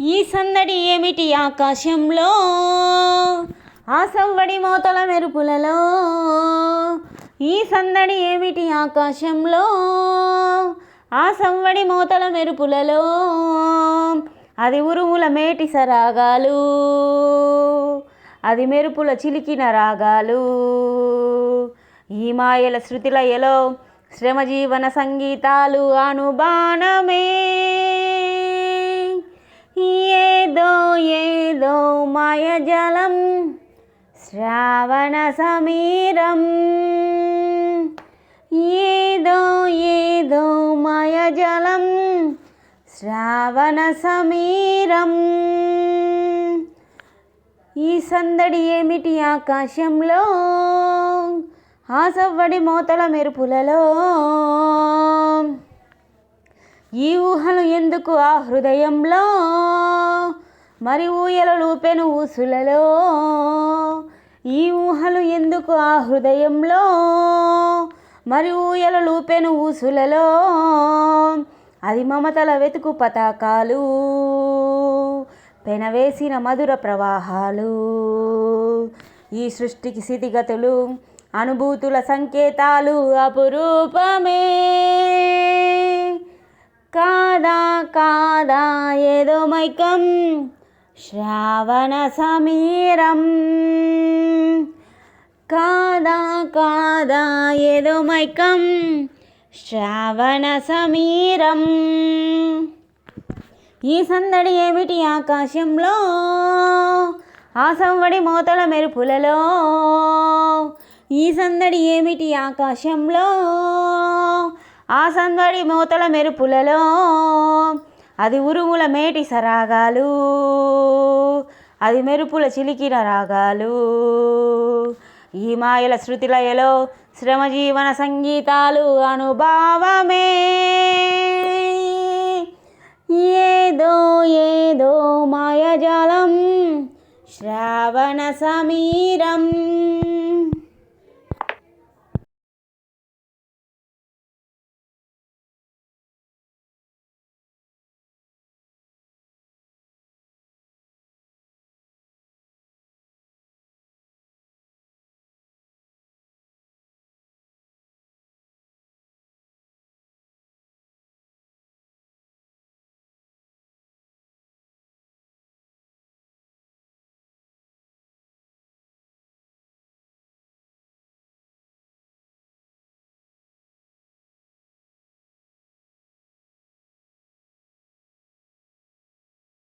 ఈ సందడి ఏమిటి ఆకాశంలో? ఆ సవ్వడి మోతల మెరుపులలో. ఈ సందడి ఏమిటి ఆకాశంలో? ఆ సవ్వడి మోతల మెరుపులలో. అది ఉరుముల మేటి సరాగాలు. అది మెరుపుల చిలికిన రాగాలు. ఈ మాయల శృతిలయలో శ్రమజీవన సంగీతాలు అనుబాణమే. మాయజలం శ్రావణ సమీరం. ఏదో ఏదో మాయజలం శ్రావణ సమీరం. ఈ సందడి ఏమిటి ఆకాశంలో? ఆసవ్వడి మోతల మెరుపులలో. ఈ ఊహలు ఎందుకు ఆ హృదయంలో? మరి ఊయలలు పెను ఊసులలో ఈ ఊహలు ఎందుకు ఆ హృదయంలో? మరి ఊయలలు పెను ఊసులలో అది మమతల వెతుకు పతాకాలు పెనవేసిన మధుర ప్రవాహాలు ఈ సృష్టికి స్థితిగతులు అనుభూతుల సంకేతాలు అపురూపమే. కాదా కాదా ఏదో మైకం. శ్రావణ సమీరం. కాదా కాదా ఏదో మైకం. శ్రావణ సమీరం. ఈ సందడి ఏమిటి ఆకాశంలో? ఆ సంవడి మోతల మెరుపులలో. ఈ సందడి ఏమిటి ఆకాశంలో? ఆ సందడి మోతల మెరుపులలో. అది ఉరుముల మేటి సరాగాలు అది మెరుపుల చిలికిన రాగాలు. ఈ మాయల శృతిలయలో శ్రమజీవన సంగీతాలు అనుభావమే. ఏదో ఏదో మాయజాలం శ్రావణ సమీరం.